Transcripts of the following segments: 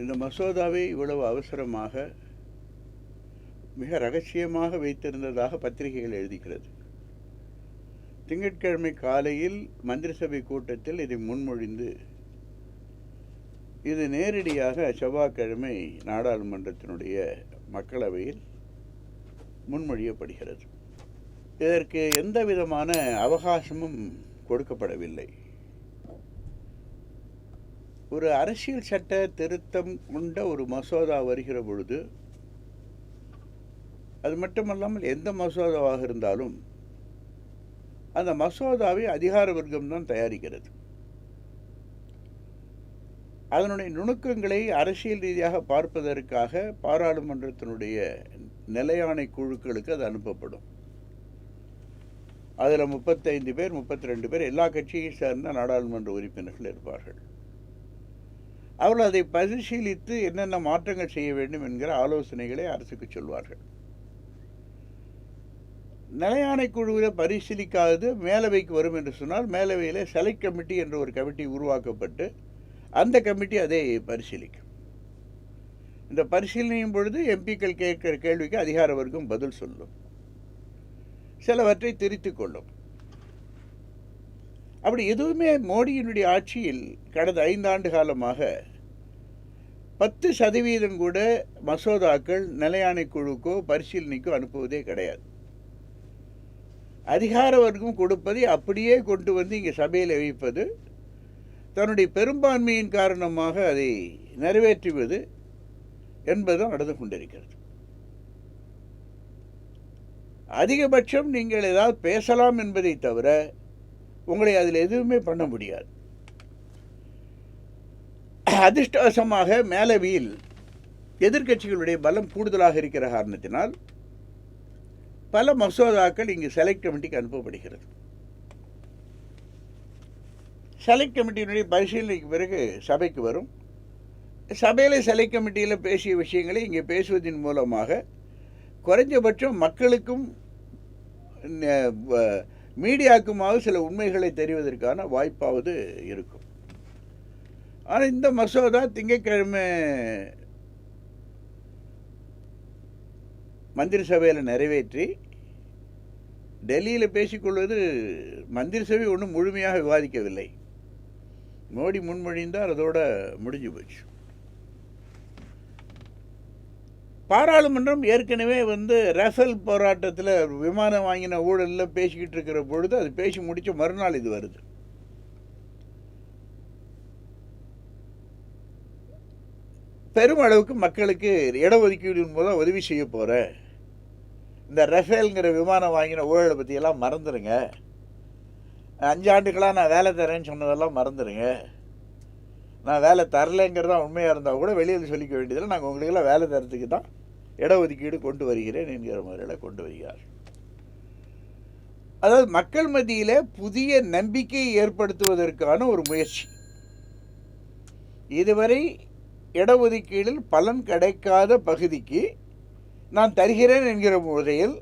இந்த மசோதாவை இவ்வளவு அவசரமாக மிக ரகசியமாக வைத்திருந்ததாக பத்திரிகைகள் எழுதுகிறது திங்கட்கிழமை காலையில் மந்திரிசபை கூட்டத்தில் இதை முன்மொழிந்து இது நேரடியாக செவ்வாய்க்கிழமை நாடாளுமன்றத்தினுடைய மக்களவையில் முன்மொழியப்படுகிறது. இதற்கு எந்த விதமான அவகாசமும் கொடுக்கப்படவில்லை. ஒரு அரசியல் சட்ட திருத்தம் கொண்ட ஒரு மசோதா வருகிற பொழுது அது மட்டுமல்லாமல் எந்த மசோதாவாக இருந்தாலும் அந்த மசோதாவை அதிகார வர்க்கம் தான் தயாரிக்கிறது. அதனுடைய நுணுக்கங்களை அரசியல் ரீதியாக பார்ப்பதற்காக பாராளுமன்றத்தினுடைய நிலையாணை குழுக்களுக்கு அது அனுப்பப்படும். அதில் முப்பத்தைந்து பேர் முப்பத்தி ரெண்டு பேர் எல்லா கட்சியையும் சேர்ந்த நாடாளுமன்ற உறுப்பினர்கள் இருப்பார்கள். அவர்கள் அதை பரிசீலித்து என்னென்ன மாற்றங்கள் செய்ய வேண்டும் என்கிற ஆலோசனைகளை அரசுக்கு சொல்வார்கள். நிலையாணை குழுவில் பரிசீலிக்காதது மேலவைக்கு வரும் என்று சொன்னால் மேலவையில் செலக்ட் கமிட்டி என்ற ஒரு கமிட்டி உருவாக்கப்பட்டு அந்த கமிட்டி அதை பரிசீலிக்கும். இந்த பரிசீலனையும் பொழுது எம்பிக்கள் கேட்கிற கேள்விக்கு அதிகார வர்க்கம் பதில் சொல்லும். சிலவற்றை திரித்துக் கொள்ளும். அப்படி எதுவுமே மோடியினுடைய ஆட்சியில் கடந்த ஐந்தாண்டு காலமாக பத்து சதவீதம் கூட மசோதாக்கள் நிலையாணை குழுக்கோ பரிசீலனைக்கோ அனுப்புவதே கிடையாது. அதிகார வர்க்கம் கொடுப்பதை அப்படியே கொண்டு வந்து இங்கே சபையில் வைப்பது தன்னுடைய பெரும்பான்மையின் காரணமாக அதை நிறைவேற்றுவது என்பதும் நடந்து கொண்டிருக்கிறது. அதிகபட்சம் நீங்கள் ஏதாவது பேசலாம் என்பதை தவிர உங்களை அதில் எதுவுமே பண்ண முடியாது. அதிர்ஷ்டவசமாக மேலவியில் எதிர்க்கட்சிகளுடைய பலம் கூடுதலாக இருக்கிற காரணத்தினால் பல மசோதாக்கள் இங்கு செலக்ட் கமிட்டிக்கு அனுப்பப்படுகிறது. செலக்ட் கமிட்டியினுடைய பரிசீலனைக்கு பிறகு சபைக்கு வரும். சபையில் செலக்ட் கமிட்டியில் பேசிய விஷயங்களை இங்கே பேசுவதன் மூலமாக குறைஞ்சபட்சம் மக்களுக்கும் மீடியாக்குமாவது சில உண்மைகளை தெரிவதற்கான வாய்ப்பாவது இருக்கும். ஆனால் இந்த மசோதா திங்கட்கிழமை மந்திரி சபையில் நிறைவேற்றி டெல்லியில் பேசிக்கொள்வது மந்திரி சபை ஒன்றும் முழுமையாக விவாதிக்கவில்லை. மோடி முன்மொழிந்தால் அதோட முடிஞ்சு போச்சு. பாராளுமன்றம் ஏற்கனவே வந்து ரஃபேல் போராட்டத்தில் விமானம் வாங்கின ஊழலில் பேசிக்கிட்டு இருக்கிற பொழுது அது பேசி முடித்த மறுநாள் இது வருது. பெருமளவுக்கு மக்களுக்கு இடஒதுக்கீடு மூலம் உதவி செய்ய போகிற இந்த ரஃபேல்ங்கிற விமானம் வாங்கின ஊழலை பற்றியெல்லாம் மறந்துடுங்க அஞ்சு ஆண்டுகளாக நான் வேலை தரேன்னு சொன்னதெல்லாம் மறந்துடுங்க நான் வேலை தரலைங்கிறதான் உண்மையாக இருந்தால் கூட வெளியில் சொல்லிக்க வேண்டியதில்லை நாங்கள் உங்களுக்கெல்லாம் வேலை தரத்துக்கு தான் இடஒதுக்கீடு கொண்டு வருகிறேன் என்கிற முறையில் கொண்டு வருகிறார். அதாவது மக்கள் மத்தியில் புதிய நம்பிக்கையை ஏற்படுத்துவதற்கான ஒரு முயற்சி. இதுவரை இடஒதுக்கீடில் பலன் கிடைக்காத பகுதிக்கு நான் தருகிறேன் என்கிற முறையில்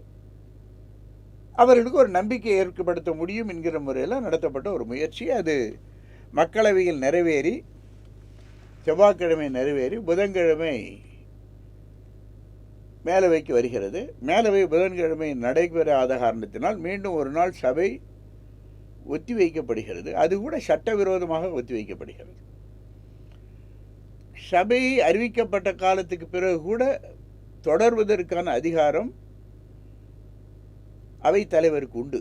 அவர்களுக்கு ஒரு நம்பிக்கை ஏற்படுத்த முடியும் என்கிற முறையில் நடத்தப்பட்ட ஒரு முயற்சி. அது மக்களவையில் நிறைவேறி செவ்வாய்க்கிழமை நிறைவேறி புதன்கிழமை மேலவைக்கு வருகிறது. மேலவை புதன்கிழமை நடைபெறாத காரணத்தினால் மீண்டும் ஒரு நாள் சபை ஒத்தி வைக்கப்படுகிறது அது கூட சட்டவிரோதமாக ஒத்தி வைக்கப்படுகிறது சபை அறிவிக்கப்பட்ட காலத்துக்கு பிறகு கூட தொடர்வதற்கான அதிகாரம் அவை தலைவருக்கு உண்டு.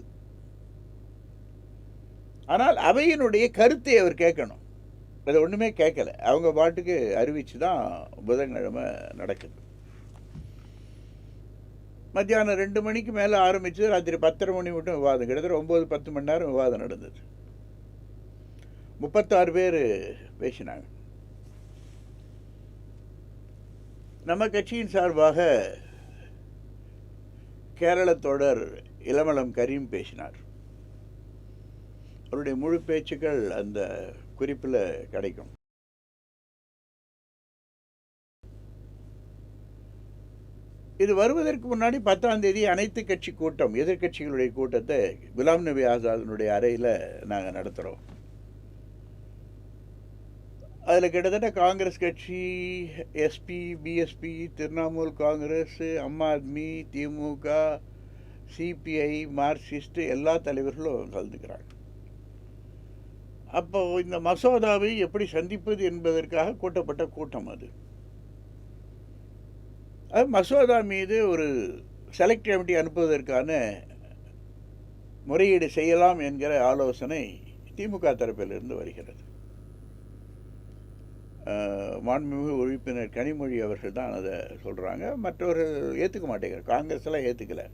ஆனால் அவையினுடைய கருத்தை அவர் கேட்கணும். அதை ஒன்றுமே கேட்கல. அவங்க பாட்டுக்கு அறிவித்து தான் புதன்கிழமை நடக்குது. மத்தியானம் ரெண்டு மணிக்கு மேலே ஆரம்பித்து ராத்திரி பத்தரை மணி மட்டும் விவாதம். கிட்டத்தட்ட ஒம்பது பத்து மணி நேரம் விவாதம் நடந்தது. முப்பத்தாறு பேர் பேசினாங்க. நம்ம கட்சியின் சார்பாக கேரள தொடர் இளமலம் கரீம் பேசினார். அவருடைய முழு பேச்சுக்கள் அந்த குறிப்பில் கிடைக்கும். இது வருவதற்கு முன்னாடி பத்தாம் தேதி அனைத்து கட்சி கூட்டம் எதிர்கட்சிகளுடைய கூட்டத்தை குலாம் நபி ஆசாதனுடைய அறையில் நாங்கள் நடத்துகிறோம் அதில் கிட்டத்தட்ட காங்கிரஸ் கட்சி எஸ்பி பிஎஸ்பி திரிணாமுல் காங்கிரஸ் அம்மா ஆத்மி திமுக சிபிஐ மார்க்சிஸ்ட் எல்லா தலைவர்களும் கலந்துக்கிறாங்க. அப்போது இந்த மசோதாவை எப்படி சந்திப்பது என்பதற்காக கூட்டப்பட்ட கூட்டம் அது. அது மசோதா மீது ஒரு செலக்ட் கமிட்டி அனுப்புவதற்கான முறையீடு செய்யலாம் என்கிற ஆலோசனை திமுக தரப்பிலிருந்து வருகிறது. மாண்புமிகு உறுப்பினர் கனிமொழி அவர்கள் தான் அதை சொல்கிறாங்க மற்றவர்கள் ஏற்றுக்க மாட்டேங்கிறார். காங்கிரஸ்லாம் ஏற்றுக்கலை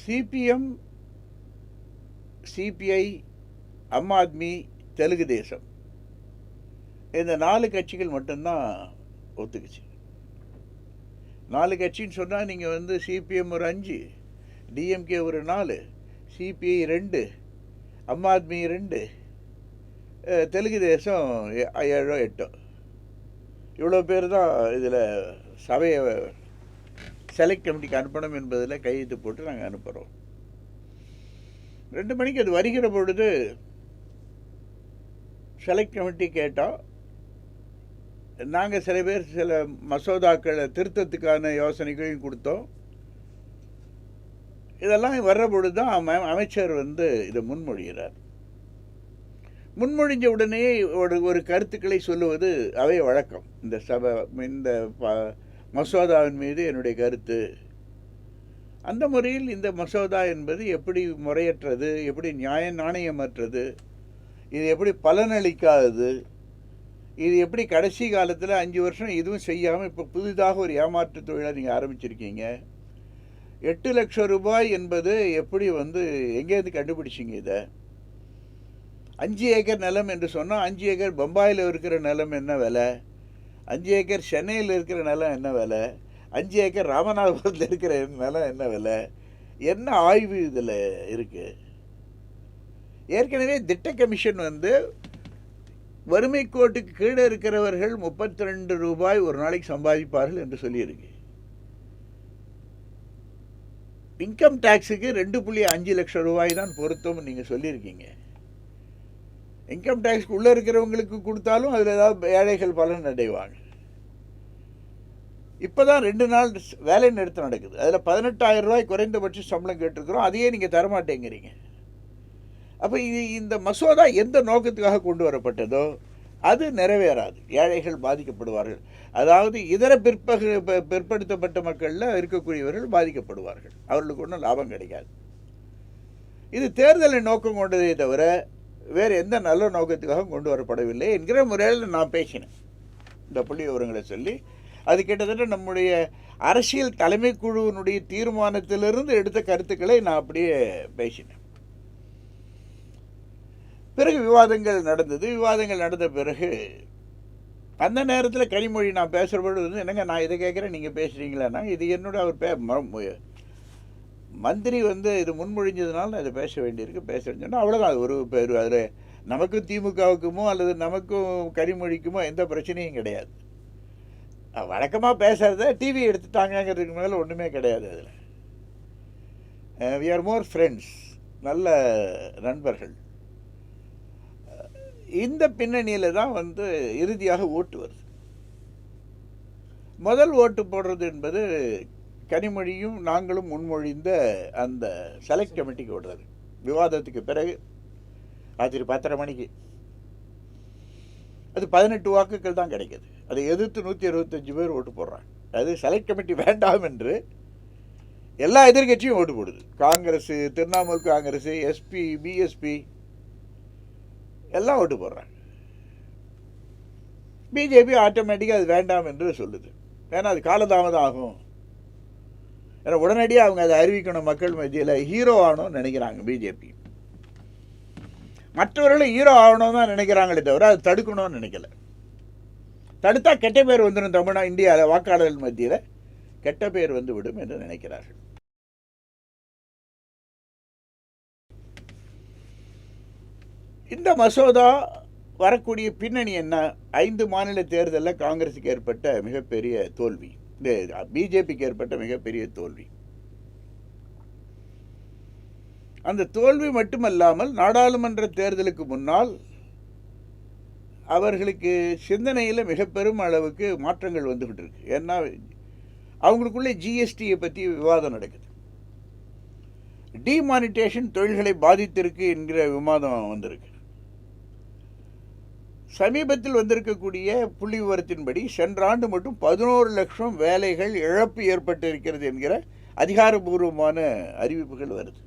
சிபிஎம் சிபிஐ அம் ஆத்மி தெலுங்கு தேசம். இந்த நாலு கட்சிகள் மட்டும்தான் ஒத்துக்குச்சு. நாலு கட்சின்னு சொன்னால் நீங்கள் வந்து சிபிஎம் ஒரு அஞ்சு டிஎம்கே ஒரு நாலு சிபிஐ ரெண்டு அம் ஆத்மி ரெண்டு தெலுங்கு தேசம் ஏழோ எட்டோ. இவ்வளோ பேர் தான் இதில் சபையை செலக்ட் கமிட்டிக்கு அனுப்பணும் என்பதில் கையெழுத்து போட்டு நாங்கள் அனுப்புகிறோம் ரெண்டு மணிக்கு அது வருகிற பொழுது செலக்ட் கமிட்டி கேட்டால் நாங்கள் சில பேர் சில மசோதாக்களை திருத்தத்துக்கான யோசனைகளையும் கொடுத்தோம். இதெல்லாம் வர்ற பொழுது தான் அமைச்சர் வந்து இதை முன்மொழிகிறார். முன்மொழிஞ்ச உடனே ஒரு ஒரு கருத்துக்களை சொல்லுவது அவை வழக்கம். இந்த சபை இந்த ப- மசோதாவின் மீது என்னுடைய கருத்து. அந்த முறையில் இந்த மசோதா என்பது எப்படி முறையற்றது எப்படி நியாய நாணயமற்றது இது எப்படி பலனளிக்காதது இது எப்படி கடைசி காலத்தில் அஞ்சு வருஷம் எதுவும் செய்யாமல் இப்போ புதிதாக ஒரு ஏமாற்று தொழிலை நீங்கள் ஆரம்பிச்சிருக்கீங்க? எட்டு லட்சம் ரூபாய் என்பது எப்படி வந்து எங்கேருந்து கண்டுபிடிச்சிங்க இதை? அஞ்சு ஏக்கர் நிலம் என்று சொன்னால் அஞ்சு ஏக்கர் பம்பாயில் இருக்கிற நிலம் என்ன விலை? அஞ்சு ஏக்கர் சென்னையில் இருக்கிற நிலம் என்ன விலை? அஞ்சு ஏக்கர் ராமநாதபுரத்தில் இருக்கிற நிலம் என்ன விலை? என்ன ஆய்வு இதில் இருக்குது ஏற்கனவே திட்ட கமிஷன் வந்து வறுமை கோட்டுக்கு கீழே இருக்கிறவர்கள் முப்பத்தி ரெண்டு ரூபாய் ஒரு நாளைக்கு சம்பாதிப்பார்கள் என்று சொல்லியிருக்கு. இன்கம் டேக்ஸுக்கு ரெண்டு புள்ளி அஞ்சு லட்சம் ரூபாய் தான் பொருத்தம் நீங்கள் சொல்லியிருக்கீங்க. இன்கம் டேக்ஸ்க்கு உள்ளே இருக்கிறவங்களுக்கு கொடுத்தாலும் அதில் ஏதாவது ஏழைகள் பலன் அடைவாங்க. இப்போ தான் ரெண்டு நாள் வேலை நிறுத்தம் நடக்குது. அதில் பதினெட்டாயிரம் ரூபாய் குறைந்தபட்ச சம்பளம் கேட்டிருக்கிறோம். அதையே நீங்கள் தரமாட்டேங்கிறீங்க. அப்போ இது இந்த மசோதா எந்த நோக்கத்துக்காக கொண்டு வரப்பட்டதோ அது நிறைவேறாது. ஏழைகள் பாதிக்கப்படுவார்கள். அதாவது இதர பிற்பக பிற்படுத்தப்பட்ட மக்களில் இருக்கக்கூடியவர்கள் பாதிக்கப்படுவார்கள். அவர்களுக்கு ஒன்றும் லாபம் கிடைக்காது. இது தேர்தலை நோக்கம் கொண்டதே தவிர வேறு எந்த நல்ல நோக்கத்துக்காக கொண்டு வரப்படவில்லை என்கிற முறையில் நான் பேசினேன். இந்த புள்ளி விவரங்களை சொல்லி அது கிட்டத்தட்ட நம்முடைய அரசியல் தலைமை குழுவினுடைய தீர்மானத்திலிருந்து எடுத்த கருத்துக்களை நான் அப்படியே பேசினேன். பிறகு விவாதங்கள் நடந்தது. விவாதங்கள் நடந்த பிறகு அந்த நேரத்தில் கனிமொழி நான் பேசுகிற பொழுது வந்து என்னங்க நான் இதை கேட்குறேன் நீங்கள் பேசுகிறீங்களான்னா இது என்னோட அவர் பே மந்திரி வந்து இது முன்மொழிஞ்சதுனால நான் இதை பேச வேண்டியிருக்கு பேச சொன்னால் அவ்வளோதான் அது ஒரு பேர். அதில் நமக்கும் திமுகவுக்குமோ அல்லது நமக்கும் கனிமொழிக்குமோ எந்த பிரச்சனையும் கிடையாது. வழக்கமாக பேசுகிறத டிவி எடுத்துட்டாங்கிறதுக்கு மேலே ஒன்றுமே கிடையாது அதில். வி ஆர் மோர் ஃப்ரெண்ட்ஸ் நல்ல நண்பர்கள். இந்த பின்னணியில் தான் வந்து இறுதியாக ஓட்டு வருது. முதல் ஓட்டு போடுறது என்பது கனிமொழியும் நாங்களும் முன்மொழிந்த அந்த செலக்ட் கமிட்டிக்கு ஓடுறது. விவாதத்துக்கு பிறகு ராத்திரி பத்தரை மணிக்கு. அது பதினெட்டு வாக்குகள் தான் கிடைக்கிது. அதை எதிர்த்து நூற்றி அறுபத்தஞ்சு பேர் ஓட்டு போடுறாங்க. அது செலக்ட் கமிட்டி வேண்டாம் என்று எல்லா எதிர்க்கட்சியும் ஓட்டு போடுது. காங்கிரஸ் திரிணாமுல் காங்கிரஸ் எஸ்பி பிஎஸ்பி எல்லாம் ஓட்டு போடுறாங்க. பிஜேபி ஆட்டோமேட்டிக்காக அது வேண்டாம் என்று சொல்லுது. ஏன்னா அது காலதாமதம் ஆகும். ஏன்னா உடனடியாக அவங்க அதை அறிவிக்கணும் மக்கள் மத்தியில். ஹீரோ ஆகணும்னு நினைக்கிறாங்க பிஜேபி மற்றவர்களும் ஹீரோ ஆகணும்னு தான் நினைக்கிறாங்களே தவிர அது தடுக்கணும்னு நினைக்கல. தடுத்தா கெட்ட பேர் வந்துடும் தமிழ்நா இந்தியாவில் வாக்காளர்கள் மத்தியில். கெட்ட பேர் வந்து விடும் என்று நினைக்கிறார்கள். இந்த மசோதா வரக்கூடிய பின்னணி என்ன? ஐந்து மாநில தேர்தலில் காங்கிரஸுக்கு ஏற்பட்ட மிகப்பெரிய தோல்வி. இந்த பிஜேபிக்கு ஏற்பட்ட மிகப்பெரிய தோல்வி. அந்த தோல்வி மட்டுமல்லாமல் நாடாளுமன்ற தேர்தலுக்கு முன்னால் அவர்களுக்கு சிந்தனையில் மிக பெரும் அளவுக்கு மாற்றங்கள் வந்துக்கிட்டு இருக்கு. ஏன்னா அவங்களுக்குள்ளே ஜிஎஸ்டியை பற்றி விவாதம் நடக்குது. டிமானிட்டேஷன் தொழில்களை பாதித்திருக்கு என்கிற விவாதம் வந்திருக்கு. சமீபத்தில் வந்திருக்கக்கூடிய புள்ளி விவரத்தின்படி சென்ற ஆண்டு மட்டும் பதினோரு லட்சம் வேலைகள் இழப்பு ஏற்பட்டு இருக்கிறது என்கிற அதிகாரபூர்வமான அறிவிப்புகள் வருது.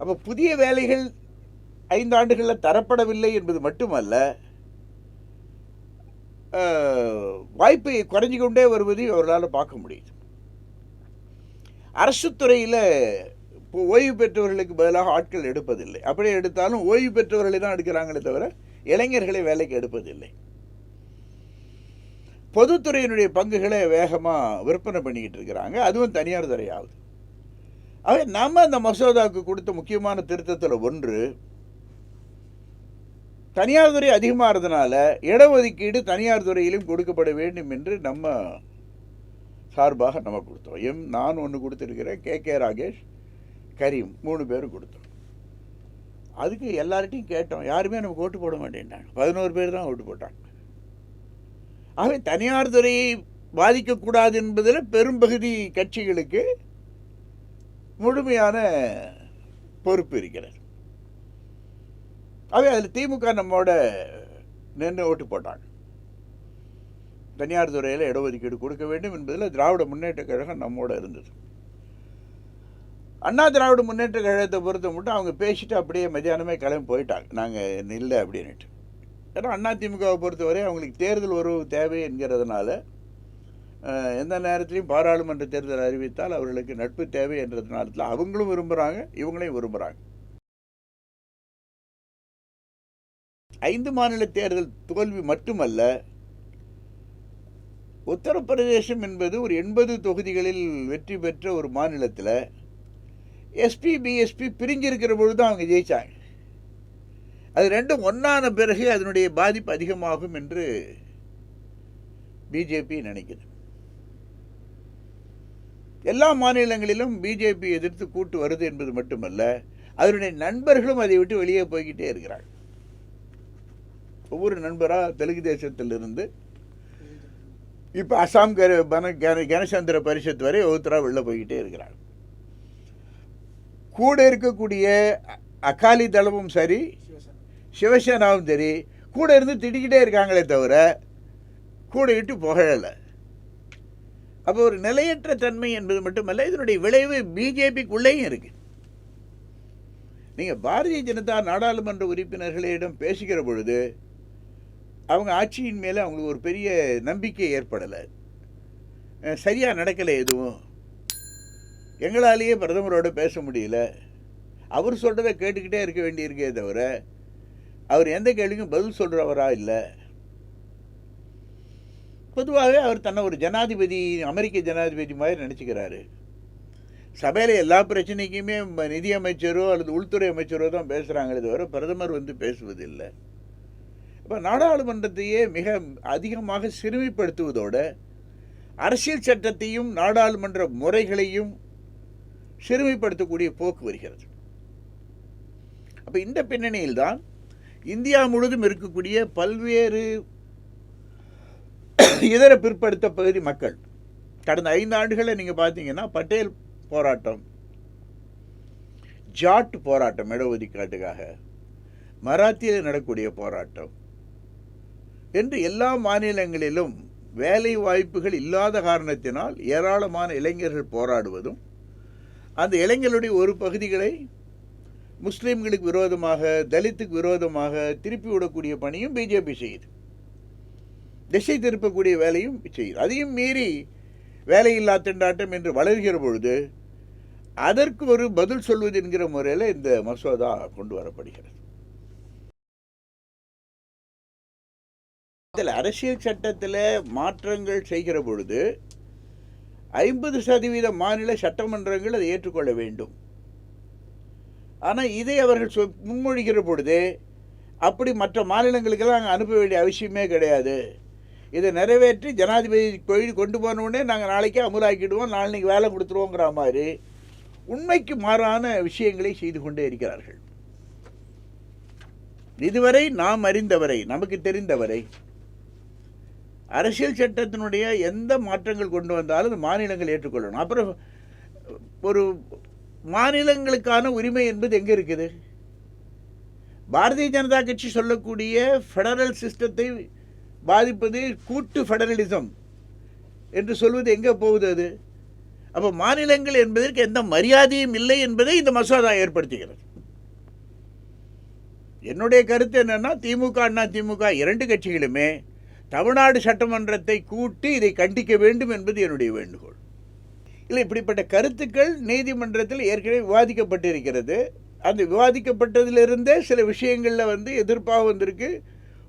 அப்போ புதிய வேலைகள் ஐந்து ஆண்டுகளில் தரப்படவில்லை என்பது மட்டுமல்ல வாய்ப்பை வாய்ப்பு குறைஞ்சு கொண்டே வருவதை அவர்களால் பார்க்க முடியுது. அரசு துறையில் இப்போ ஓய்வு பெற்றவர்களுக்கு பதிலாக ஆட்கள் எடுப்பதில்லை. அப்படியே எடுத்தாலும் ஓய்வு பெற்றவர்களை தான் எடுக்கிறாங்களே தவிர இளைஞர்களை வேலைக்கு எடுப்பதில்லை. பொதுத்துறையினுடைய பங்குகளை வேகமாக விற்பனை பண்ணிக்கிட்டு இருக்கிறாங்க. அதுவும் தனியார் துறை ஆகுது ஆகவே நம்ம அந்த மசோதாவுக்கு கொடுத்த முக்கியமான திருத்தத்தில் ஒன்று தனியார் துறை அதிகமாகிறதுனால இடஒதுக்கீடு தனியார் துறையிலும் கொடுக்கப்பட வேண்டும் என்று நம்ம சார்பாக நம்ம கொடுத்தோம். எம் நான் ஒன்று கொடுத்துருக்கிறேன். கே கே ராகேஷ் கரீம் மூணு பேரும் கொடுத்தோம். அதுக்கு எல்லார்ட்டையும் கேட்டோம் யாருமே நமக்கு ஓட்டு போட மாட்டேன்ட்டாங்க. பதினோரு பேர் தான் ஓட்டு போட்டாங்க. ஆகவே தனியார் துறையை பாதிக்கக்கூடாது என்பதில் பெரும்பகுதி கட்சிகளுக்கு முழுமையான பொறுப்பு இருக்கிறது. ஆகவே அதில் திமுக நம்மோட நின்று ஓட்டு போட்டாங்க. தனியார் துறையில் இடஒதுக்கீடு கொடுக்க வேண்டும் என்பதில் திராவிட முன்னேற்ற கழகம் நம்மோட இருந்தது. அண்ணா திராவிட முன்னேற்ற கழகத்தை பொறுத்த மட்டும் அவங்க பேசிட்டு அப்படியே மத்தியானமே கிளம்பி போயிட்டாங்க. நாங்கள் இல்லை அப்படின்னுட்டு. ஏன்னா அண்ணா திமுகவை பொறுத்தவரை அவங்களுக்கு தேர்தல் உறவு தேவை என்கிறதுனால எந்த நேரத்திலையும் பாராளுமன்ற தேர்தல் அறிவித்தால் அவர்களுக்கு நட்பு தேவை என்றதுனால அவங்களும் விரும்புகிறாங்க இவங்களையும் விரும்புகிறாங்க ஐந்து மாநில தேர்தல் தோல்வி மட்டுமல்ல உத்தரப்பிரதேசம் என்பது ஒரு எண்பது தொகுதிகளில் வெற்றி பெற்ற ஒரு மாநிலத்தில் எஸ்பி பிஎஸ்பி பிரிஞ்சிருக்கிற பொழுது அவங்க ஜெயித்தாங்க அது ரெண்டும் ஒன்றான பிறகு அதனுடைய பாதிப்பு அதிகமாகும் என்று பிஜேபி நினைக்குது. எல்லா மாநிலங்களிலும் பிஜேபி எதிர்த்து கூட்டு வருது என்பது மட்டுமல்ல அதனுடைய நண்பர்களும் அதை விட்டு வெளியே போய்கிட்டே இருக்கிறாங்க. ஒவ்வொரு நண்பராக தெலுங்கு தேசத்திலிருந்து இப்போ அசாம் கர பன கன கணசந்திர பரிஷத் வரை ஒவ்வொருத்தராக வெளில போய்கிட்டே இருக்கிறாங்க. கூட இருக்கக்கூடிய அ- அகாலி தளமும் சரி சிவசேனாவும் சரி கூட இருந்து திட்டிக்கிட்டே இருக்காங்களே தவிர கூட இட்டு புகழலை. அப்போ ஒரு நிலையற்ற தன்மை என்பது மட்டுமல்ல இதனுடைய விளைவு பிஜேபிக்குள்ளேயும் இருக்கு. நீங்கள் பாரதிய ஜனதா நாடாளுமன்ற உறுப்பினர்களிடம் பேசுகிற பொழுது அவங்க ஆட்சியின் மேலே அவங்களுக்கு ஒரு பெரிய நம்பிக்கை ஏற்படலை. சரியாக நடக்கலை எதுவும். எங்களாலேயே பிரதமரோட பேச முடியல. அவர் சொல்கிறத கேட்டுக்கிட்டே இருக்க வேண்டியிருக்கே தவிர அவர் எந்த கேள்விக்கும் பதில் சொல்கிறவரா இல்லை. பொதுவாகவே அவர் தன்னை ஒரு ஜனாதிபதி அமெரிக்க ஜனாதிபதி மாதிரி நினச்சிக்கிறாரு. சபையில் எல்லா பிரச்சனைக்குமே நிதியமைச்சரோ நிதி அமைச்சரோ அல்லது உள்துறை அமைச்சரோ தான் பேசுகிறாங்களே தவிர பிரதமர் வந்து பேசுவதில்லை. இப்போ நாடாளுமன்றத்தையே மிக அதிகமாக சிறுமிப்படுத்துவதோடு அரசியல் சட்டத்தையும் நாடாளுமன்ற முறைகளையும் சிறுமைப்படுத்தக்கூடிய போக்கு வருகிறது. அப்போ இந்த பின்னணியில் தான் இந்தியா முழுதும் இருக்கக்கூடிய பல்வேறு இதர பிற்படுத்த பகுதி மக்கள் கடந்த ஐந்து ஆண்டுகளை நீங்கள் பார்த்தீங்கன்னா பட்டேல் போராட்டம் ஜாட் போராட்டம் இடஒதுக்கீட்டுக்காக மராத்தியில் நடக்கூடிய போராட்டம் என்று எல்லா மாநிலங்களிலும் வேலை வாய்ப்புகள் இல்லாத காரணத்தினால் ஏராளமான இளைஞர்கள் போராடுவதும் அந்த இளைஞர்களுடைய ஒரு பகுதிகளை முஸ்லீம்களுக்கு விரோதமாக தலித்துக்கு விரோதமாக திருப்பி விடக்கூடிய பணியும் பிஜேபி செய்யுது. திசை திருப்பக்கூடிய வேலையும் செய்யுது. அதையும் மீறி வேலையில்லா திண்டாட்டம் என்று வளர்கிற பொழுது அதற்கு ஒரு பதில் சொல்வது என்கிற முறையில் இந்த மசோதா கொண்டு வரப்படுகிறது. அரசியல் சட்டத்தில் மாற்றங்கள் செய்கிற பொழுது ஐம்பது சதவீத மாநில சட்டமன்றங்கள் அதை ஏற்றுக்கொள்ள வேண்டும். ஆனால் இதை அவர்கள் சொ முன்மொழிகிற பொழுது அப்படி மற்ற மாநிலங்களுக்கெல்லாம் நாங்கள் அனுப்ப வேண்டிய அவசியமே கிடையாது. இதை நிறைவேற்றி ஜனாதிபதி கோயில் கொண்டு போன நாங்கள் நாளைக்கே அமுலாக்கிடுவோம் நாளைக்கு வேலை கொடுத்துருவோங்கிற மாதிரி உண்மைக்கு மாறான விஷயங்களை செய்து கொண்டே இருக்கிறார்கள். இதுவரை நாம் அறிந்தவரை நமக்கு தெரிந்தவரை அரசியல் சட்டத்தினுடைய எந்த மாற்றங்கள் கொண்டு வந்தாலும் அது மாநிலங்கள் ஏற்றுக்கொள்ளணும். அப்புறம் ஒரு மாநிலங்களுக்கான உரிமை என்பது எங்கே இருக்குது? பாரதிய ஜனதா கட்சி சொல்லக்கூடிய ஃபெடரல் சிஸ்டத்தை பாதிப்பது கூட்டு ஃபெடரலிசம் என்று சொல்வது எங்கே போகுது அது? அப்போ மாநிலங்கள் என்பதற்கு எந்த மரியாதையும் இல்லை என்பதை இந்த மசோதா ஏற்படுத்துகிறது. என்னுடைய கருத்து என்னென்னா திமுக அண்ணா திமுக இரண்டு கட்சிகளுமே தமிழ்நாடு சட்டமன்றத்தை கூட்டி இதை கண்டிக்க வேண்டும் என்பது என்னுடைய வேண்டுகோள். இல்லை இப்படிப்பட்ட கருத்துக்கள் நீதிமன்றத்தில் ஏற்கனவே விவாதிக்கப்பட்டிருக்கிறது. அந்த விவாதிக்கப்பட்டதிலிருந்தே சில விஷயங்களில் வந்து எதிர்ப்பாக வந்திருக்கு.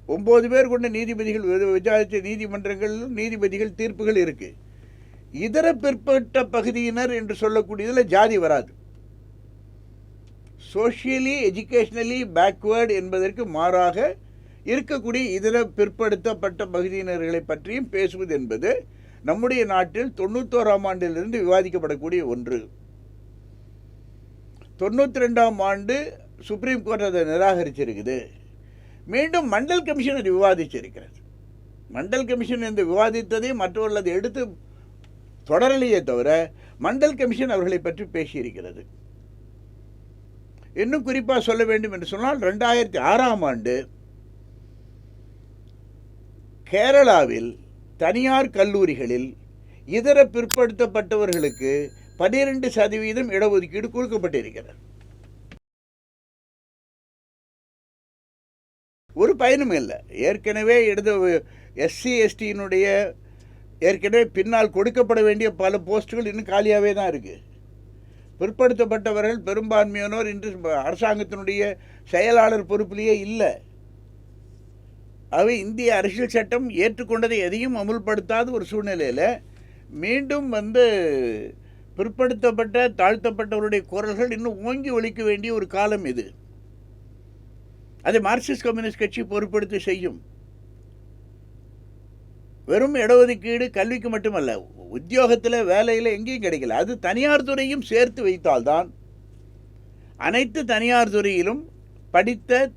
ஒம்பது பேர் கொண்ட நீதிபதிகள் வி- விசாரித்த நீதிமன்றங்களிலும் நீதிபதிகள் தீர்ப்புகள் இருக்குது இதர பிற்பட்ட பகுதியினர் என்று சொல்லக்கூடியதில் ஜாதி வராது. சோஷியலி எஜுகேஷ்னலி பேக்வேர்டு என்பதற்கு மாறாக இருக்கக்கூடிய இதர பிற்படுத்தப்பட்ட பகுதியினர்களை பற்றியும் பேசுவது என்பது நம்முடைய நாட்டில் தொண்ணூத்தோராம் ஆண்டிலிருந்து விவாதிக்கப்படக்கூடிய ஒன்று. தொண்ணூற்றி ரெண்டாம் ஆண்டு சுப்ரீம் கோர்ட் அதை நிராகரிச்சிருக்குது. மீண்டும் மண்டல் கமிஷன் அது விவாதிச்சிருக்கிறது. மண்டல் கமிஷன் என்று விவாதித்ததை மற்றவர்கள் அதை எடுத்து தொடரலையே தவிர மண்டல் கமிஷன் அவர்களை பற்றி பேசியிருக்கிறது. இன்னும் குறிப்பாக சொல்ல வேண்டும் என்று சொன்னால் ரெண்டாயிரத்தி ஆறாம் ஆண்டு கேரளாவில் தனியார் கல்லூரிகளில் இதர பிற்படுத்தப்பட்டவர்களுக்கு பன்னிரண்டு சதவீதம் இடஒதுக்கீடு கொடுக்கப்பட்டிருக்கிறது. ஒரு பயனும் இல்லை. ஏற்கனவே இடது எஸ்சி எஸ்டியினுடைய ஏற்கனவே பின்னால் கொடுக்கப்பட வேண்டிய பல போஸ்ட்டுகள் இன்னும் காலியாகவே தான் இருக்குது பிற்படுத்தப்பட்டவர்கள் பெரும்பான்மையானோர் இன்று அரசாங்கத்தினுடைய செயலாளர் பொறுப்பிலேயே இல்லை. அவை இந்திய அரசியல் சட்டம் ஏற்றுக்கொண்டதை எதையும் அமுல்படுத்தாத ஒரு சூழ்நிலையில் மீண்டும் வந்து பிற்படுத்தப்பட்ட தாழ்த்தப்பட்டவருடைய குரல்கள் இன்னும் ஓங்கி ஒழிக்க வேண்டிய ஒரு காலம் இது. அதை மார்க்சிஸ்ட் கம்யூனிஸ்ட் கட்சி பொறுப்படுத்தி செய்யும். வெறும் இடஒதுக்கீடு கல்விக்கு மட்டுமல்ல உத்தியோகத்தில் வேலையில் எங்கேயும் கிடைக்கல. அது தனியார் துறையும் சேர்த்து வைத்தால்தான் அனைத்து தனியார் துறையிலும் படித்த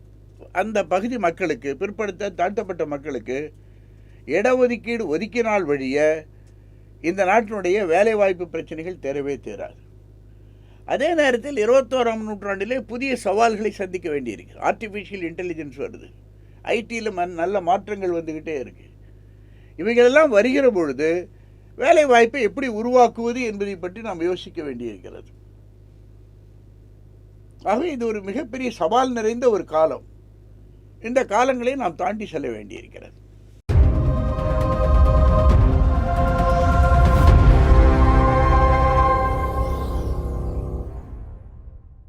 அந்த பகுதி மக்களுக்கு பிற்படுத்த தாழ்த்தப்பட்ட மக்களுக்கு இடஒதுக்கீடு ஒதுக்கினால் வழிய இந்த நாட்டினுடைய வேலைவாய்ப்பு பிரச்சனைகள் தேரவே தேராது அதே நேரத்தில் இருபத்தோராம் நூற்றாண்டிலே புதிய சவால்களை சந்திக்க வேண்டியிருக்கு ஆர்டிஃபிஷியல் இன்டெலிஜென்ஸ் வருது. ஐடியில் நல்ல மாற்றங்கள் வந்துக்கிட்டே இருக்கு. இவைகளெல்லாம் வருகிற பொழுது வேலை வாய்ப்பை எப்படி உருவாக்குவது என்பதை பற்றி நாம் யோசிக்க வேண்டியிருக்கிறது. ஆகவே இது ஒரு மிகப்பெரிய சவால் நிறைந்த ஒரு காலம். இந்த காலங்களை நாம் தாண்டி செல்ல வேண்டியிருக்கிறது.